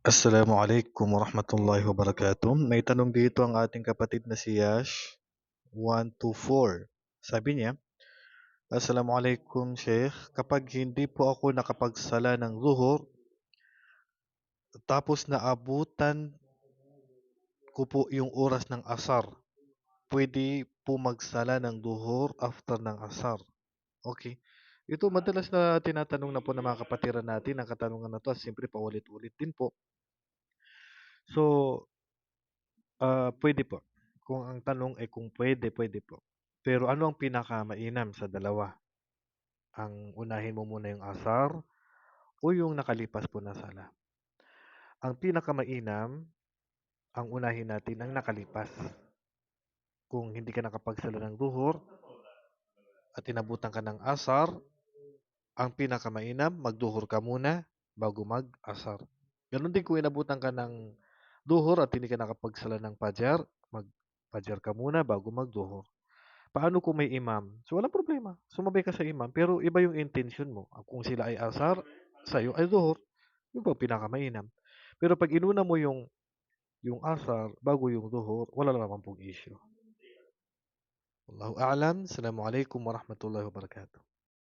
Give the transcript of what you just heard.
Assalamualaikum warahmatullahi wabarakatuh. May tanong dito ang ating kapatid na si Yash 124. Sabi niya, Assalamualaikum Sheikh, kapag hindi po ako nakapagsala ng zuhur, tapos naabutan ko po yung oras ng asar, pwede po magsala ng duhur after ng asar. Okay. Ito madalas na tinatanong na po ng mga kapatiran natin ang katanungan na to at siyempre paulit-ulit din po. So, ah pwede po. Kung ang tanong ay kung pwede, pwede po. Pero ano ang pinakamainam sa dalawa? Ang unahin mo muna yung asar o yung nakalipas po na sala? Ang pinakamainam, ang unahin natin ang nakalipas. Kung hindi ka nakapagsala ng duhur at inabutan ka ng asar, ang pinakamainam, magduhur ka muna bago mag-asar. Ganon din kung inabutan ka ng duhur at hindi ka nakapagsala ng pajar, mag-pajar ka muna bago magduhur. Paano kung may imam? So, walang problema. Sumabay ka sa imam, pero iba yung intention mo. Kung sila ay asar, sa'yo ay duhur. Yung po pinakamainam. Pero pag inuna mo yung yung asar bago yung duhur, wala naman pong issue. Wallahu a'lam. Assalamualaikum warahmatullahi wabarakatuh.